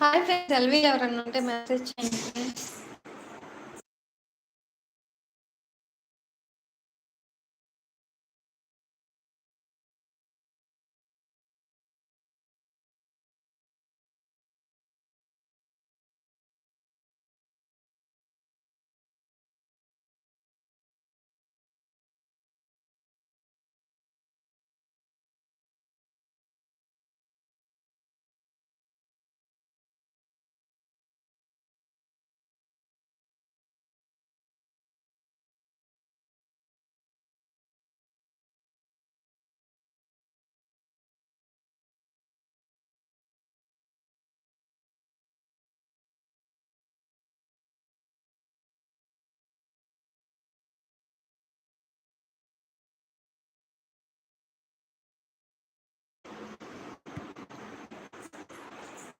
Hi friends LV ఎవరన్నా ఉంటే message చేయండి.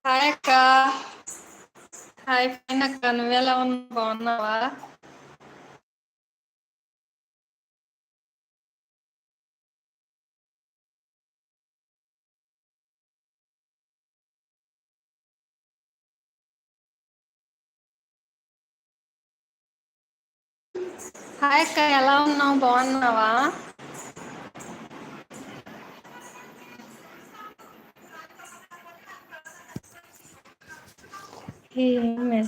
హాయ్ అక్క. హాయ్ ఫైన్ అక్క. నువ్వెలా ఉన్నావు బాగున్నావా హాయ్ అక్క. ఎలా ఉన్నావు? బాగున్నావా que me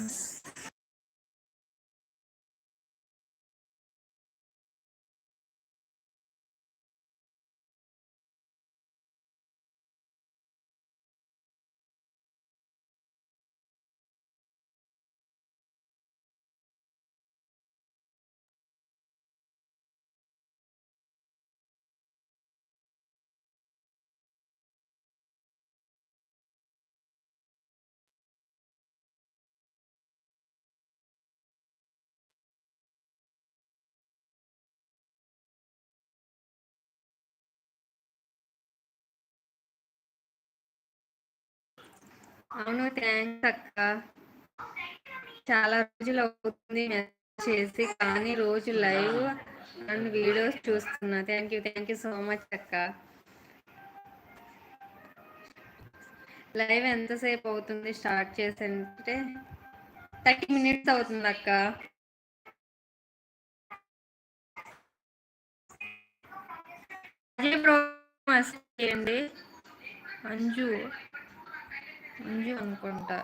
అవును థ్యాంక్స్ అక్క. చాలా రోజులు అవుతుంది చేసి కానీ రోజు లైవ్ అండ్ వీడియోస్ చూస్తున్నా. Thank you thank you so much అక్క. లైవ్ ఎంతసేపు అవుతుంది స్టార్ట్ చేసంటే? థర్టీ మినిట్స్ అవుతుంది అక్క. చేయండి. అంజు. అంజు అనుకుంటా.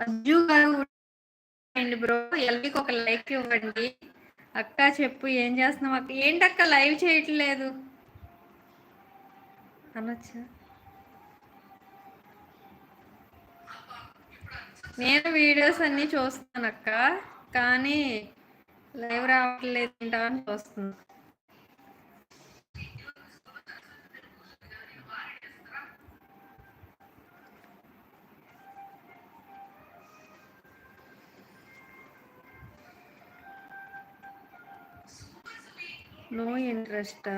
అజ్జు గారు అండి బ్రో. ఎల్వికి ఒక లైక్ ఇవ్వండి. అక్క చెప్పు ఏం చేస్తున్నావు అక్క? ఏంటక్క లైవ్ చేయట్లేదు? అనొచ్చా? నేను వీడియోస్ అన్ని చూస్తాను అక్క కానీ లైవ్ రావట్లేదు ఏంటా అని నో ఇంట్రెస్ట్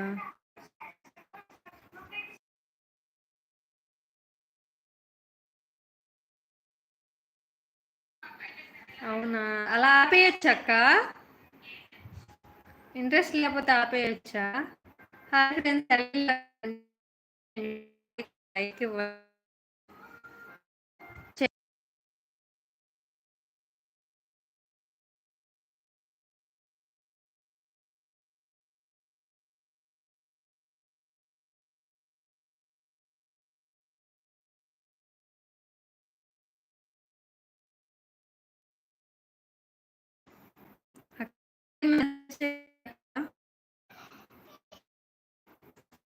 అవునా? అలా ఆపేయచ్చక్క? ఇంట్రెస్ట్ లేకపోతే ఆపేయచ్చా? హాయ్ ఫ్రెండ్స్ లైక్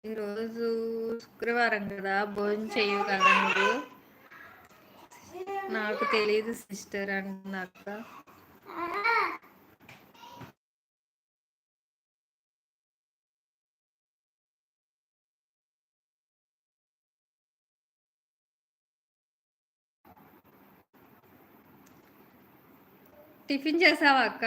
ఈరోజు శుక్రవారం కదా భోజనం చేయవు కదా మీరు? నాకు తెలియదు సిస్టర్ అన్నాక. టిఫిన్ చేసావా అక్క?